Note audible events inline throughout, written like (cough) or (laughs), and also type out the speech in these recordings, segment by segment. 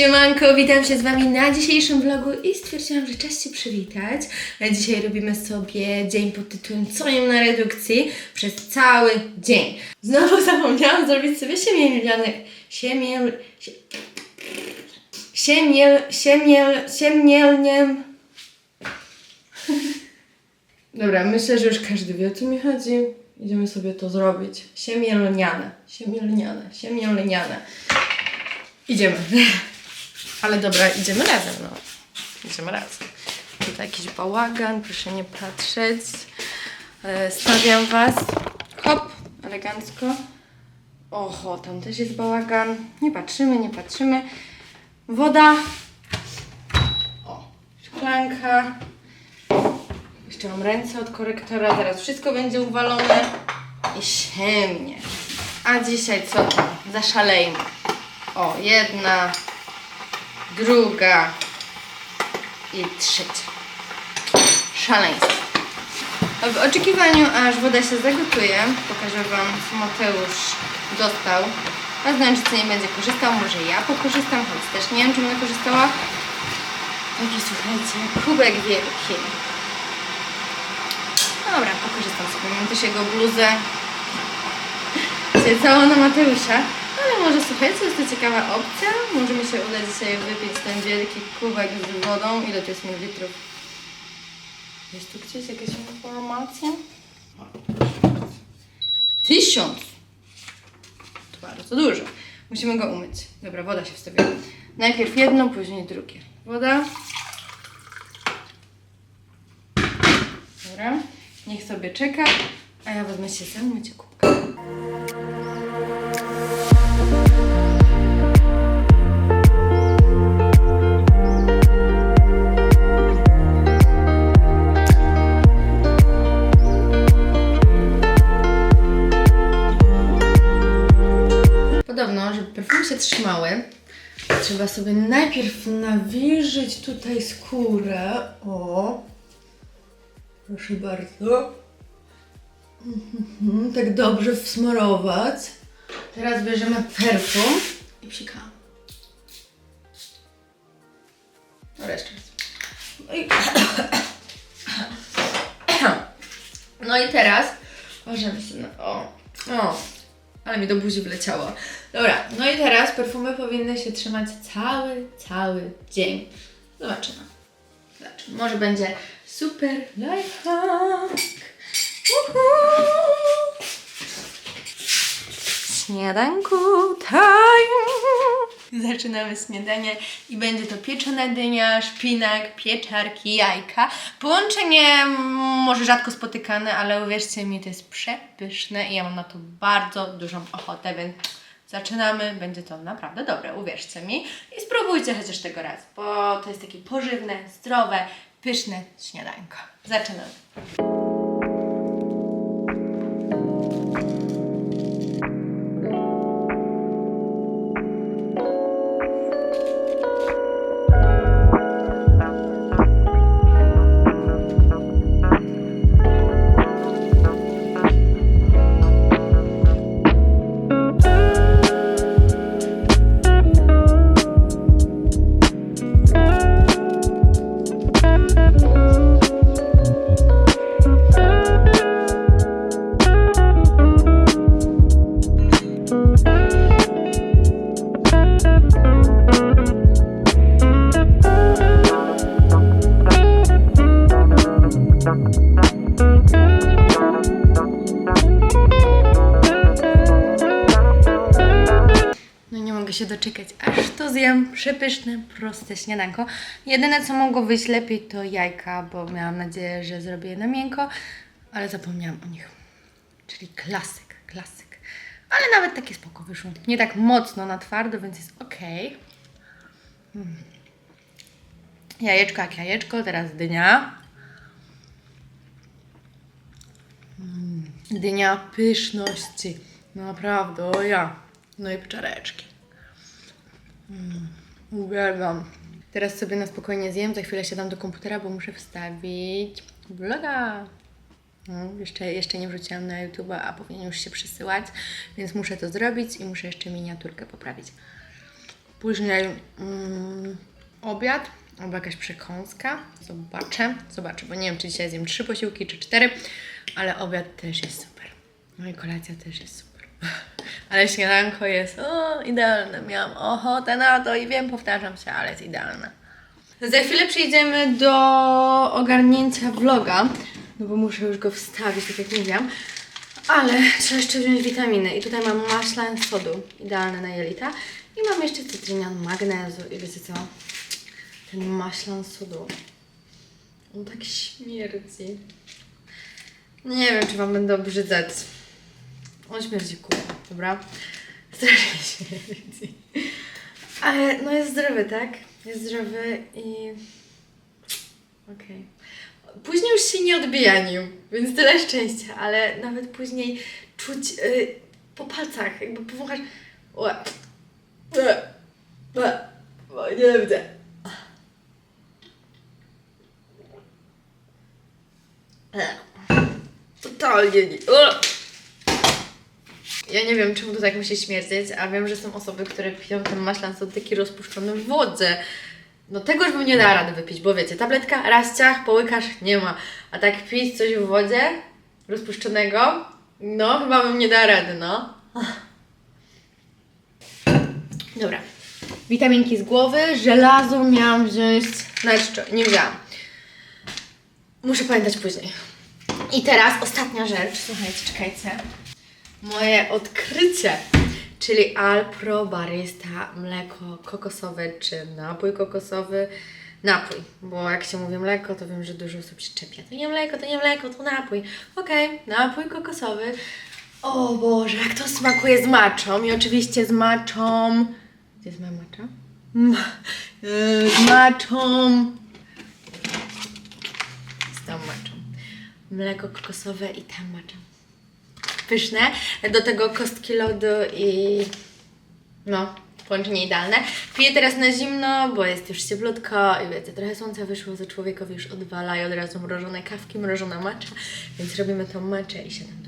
Siemanko, witam się z Wami na dzisiejszym vlogu i stwierdziłam, że czas się przywitać. Dzisiaj robimy sobie dzień pod tytułem Co jem na redukcji przez cały dzień. Znowu (laughs) zapomniałam zrobić sobie siemielnianek. Siemiel... sie- Siemiel... Siemiel... Siemielniem... (laughs) Dobra, myślę, że już każdy wie o co mi chodzi. Idziemy sobie to zrobić. Siemielniane. Siemielniane. Siemielniane. Idziemy. (laughs) Ale dobra, idziemy razem, no. Idziemy razem. Tutaj jakiś bałagan, proszę nie patrzeć. E, Stawiam was. Hop, elegancko. Oho, tam też jest bałagan. Nie patrzymy, nie patrzymy. Woda. O, szklanka. Jeszcze mam ręce od korektora, zaraz wszystko będzie uwalone i siemnie. A dzisiaj co tam? Zaszalejmy. O, jedna, druga i trzecia. Szaleństwo. W oczekiwaniu, aż woda się zagotuje, pokażę Wam, co Mateusz dostał. A znaczy, czy nie będzie korzystał, może ja pokorzystam, choć też nie wiem, czy będę korzystała. Taki, słuchajcie, kubek wielki. Dobra, pokorzystam sobie. Mam też jego bluzę. Dzisiaj całą na Mateusza. Ale może słuchajcie, jest to ciekawa opcja. Może mi się uda dzisiaj wypić ten wielki kubek z wodą. Ile to jest mililitrów? Jest tu gdzieś jakaś informacja? Tysiąc! To bardzo dużo. Musimy go umyć. Dobra, woda się wstawiła. Najpierw jedno, później drugie. Woda. Dobra, niech sobie czeka, a ja wezmę się sam mycie kubka. Trzeba sobie najpierw nawilżyć tutaj skórę. O, Proszę bardzo. Mhm, tak dobrze wsmarować. Teraz bierzemy perfum i psikamy. Dobra, jeszcze raz. No i... (clears throat) No i teraz możemy. Na... O, o, ale mi do buzi wleciało. Dobra, no i teraz perfumy powinny się trzymać cały, cały dzień. Zobaczymy. Zobaczymy. Może będzie super lifehack. Uhu. Śniadanku time. Zaczynamy śniadanie i będzie to pieczona dynia, szpinak, pieczarki, jajka. Połączenie może rzadko spotykane, ale uwierzcie mi, to jest przepyszne i ja mam na to bardzo dużą ochotę, więc zaczynamy. Będzie to naprawdę dobre, uwierzcie mi. I spróbujcie chociaż tego raz, bo to jest takie pożywne, zdrowe, pyszne śniadanko. Zaczynamy. No nie mogę się doczekać, aż to zjem. Przepyszne, proste śniadanko. Jedyne, co mogło wyjść lepiej, to jajka, bo miałam nadzieję, że zrobię je na miękko, ale zapomniałam o nich. Czyli klasyk, klasyk. Ale nawet takie spoko wyszło. Nie tak mocno na twardo, więc jest ok. Mm. Jajeczko jak jajeczko, teraz dynia. Dynia pyszności. Naprawdę, o ja. No i pieczareczki. Mm, uwielbiam. Teraz sobie na spokojnie zjem, za chwilę siadam do komputera, bo muszę wstawić vloga. No, jeszcze, jeszcze nie wrzuciłam na YouTube, a powinien już się przesyłać, więc muszę to zrobić i muszę jeszcze miniaturkę poprawić. Później mm, obiad, albo jakaś przekąska. Zobaczę, zobaczę, bo nie wiem, czy dzisiaj zjem trzy posiłki, czy cztery, ale obiad też jest super. No i kolacja też jest super. (laughs) Ale śniadanko jest o, idealne. Miałam ochotę na to i wiem, powtarzam się, ale jest idealne. Za chwilę przejdziemy do ogarnięcia vloga, no bo muszę już go wstawić, tak jak mówiłam. Ale trzeba jeszcze wziąć witaminy. I tutaj mam maślan sodu, idealne na jelita. I mam jeszcze cytrynian, magnezu i wiecie co? Ten maślan sodu. On tak śmierdzi. Nie wiem, czy Wam będę obrzydzać. On śmierdzi kurwa, dobra? Strasznie (laughs) śmierdzi. Ale no jest zdrowy, tak? Jest zdrowy i... Okej. Później już się nie odbijanił, więc tyle szczęścia, ale nawet później czuć y, po palcach, jakby powąchać... Ue. Ue. Ue. O, nie widzę. Totalnie nie. Ja nie wiem, czemu to tak musi śmierdzieć, a wiem, że są osoby, które piją ten maślan taki rozpuszczony w wodze. No tego już bym nie dała rady wypić, bo wiecie, tabletka, raz ciach, połykasz, nie ma. A tak pić coś w wodzie rozpuszczonego, no chyba bym nie dała rady, no. Dobra. Witaminki z głowy, żelazo miałam wziąć, znaczy nie wzięłam. Muszę pamiętać później. I teraz ostatnia rzecz, słuchajcie, czekajcie. Moje odkrycie, czyli Alpro Barista mleko kokosowe czy napój kokosowy. Napój, bo jak się mówi mleko, to wiem, że dużo osób się czepia. To nie mleko, to nie mleko, to napój. Okej, napój kokosowy. O Boże, jak to smakuje z maczą i oczywiście z maczą... Gdzie jest moja macza? Ma... yy, Z maczą... Tą maczą. Mleko kokosowe i tam macza pyszne. Do tego kostki lodu i no, połączenie idealne. Piję teraz na zimno, bo jest już cieplutko i wiecie, trochę słońca wyszło, to człowiekowi już odwala i od razu mrożone kawki, mrożona macza, więc robimy tą maczę i siadam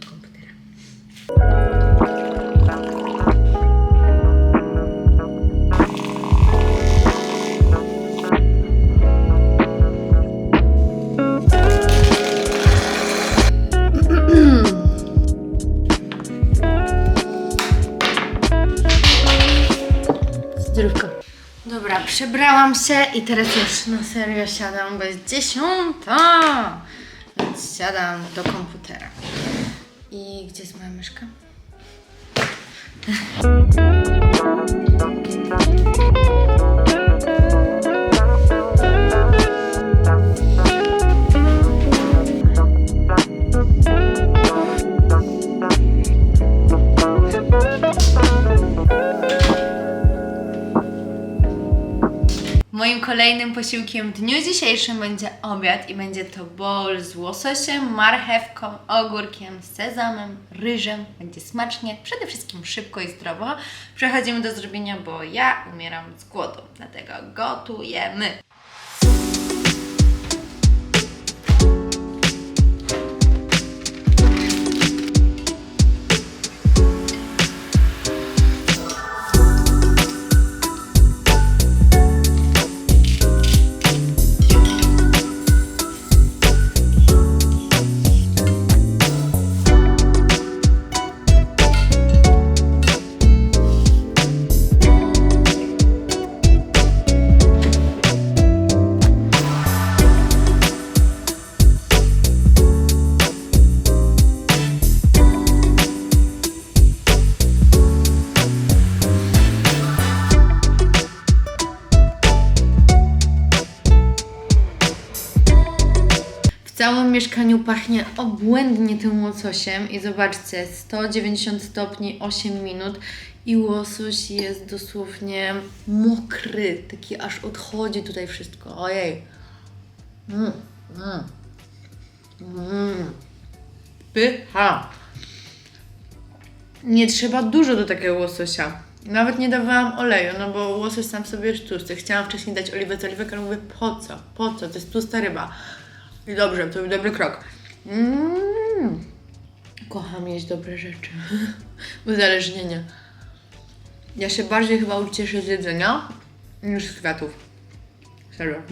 się i teraz już na serio siadam, bo jest dziesiąta. Więc siadam do komputera. I gdzie jest moja myszka? (laughs) Moim kolejnym posiłkiem w dniu dzisiejszym będzie obiad i będzie to bowl z łososiem, marchewką, ogórkiem, sezamem, ryżem. Będzie smacznie, przede wszystkim szybko i zdrowo. Przechodzimy do zrobienia, bo ja umieram z głodu, dlatego gotujemy. Mieszkaniu pachnie obłędnie tym łososiem i zobaczcie, 190 stopni 8 minut i łosoś jest dosłownie mokry, taki aż odchodzi tutaj wszystko. Ojej. Mm, mm. Mm. Pycha. Nie trzeba dużo do takiego łososia. Nawet nie dawałam oleju, no bo łosoś sam sobie jest tłusty. Chciałam wcześniej dać oliwę z oliwek, ale mówię po co? Po co? To jest tłusta ryba. I dobrze, to był dobry krok. Mm. Kocham jeść dobre rzeczy. (laughs) Uzależnienie. Ja się bardziej chyba ucieszę z jedzenia niż z kwiatów. Serio.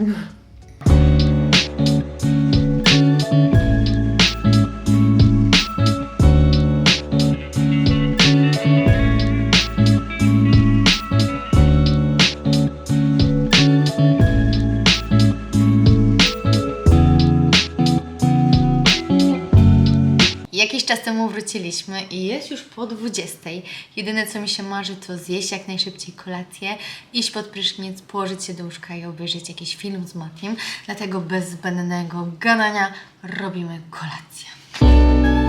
Jakiś czas temu wróciliśmy i jest już po 20. Jedyne co mi się marzy to zjeść jak najszybciej kolację, iść pod prysznic, położyć się do łóżka i obejrzeć jakiś film z Matiem. Dlatego bez zbędnego gadania robimy kolację.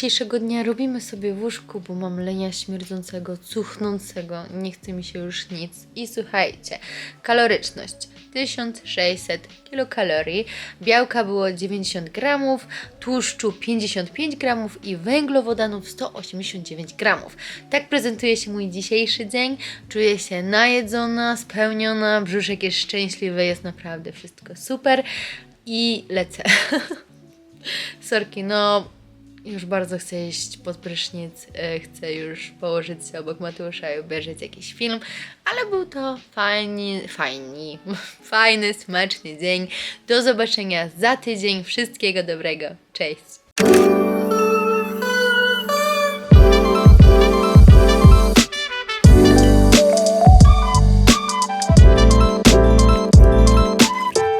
Dzisiejszego dnia robimy sobie w łóżku, bo mam lenia śmierdzącego, cuchnącego, nie chce mi się już nic. I słuchajcie, kaloryczność 1600 kilokalorii, białka było 90 gramów, tłuszczu 55 gramów i węglowodanów 189 gramów. Tak prezentuje się mój dzisiejszy dzień. Czuję się najedzona, spełniona, brzuszek jest szczęśliwy, jest naprawdę wszystko super i lecę. (laughs) Sorki, no już bardzo chcę iść pod prysznic, e, chcę już położyć się obok Mateusza i obejrzeć jakiś film, ale był to fajny, fajny, (laughs) fajny, smaczny dzień. Do zobaczenia za tydzień. Wszystkiego dobrego. Cześć!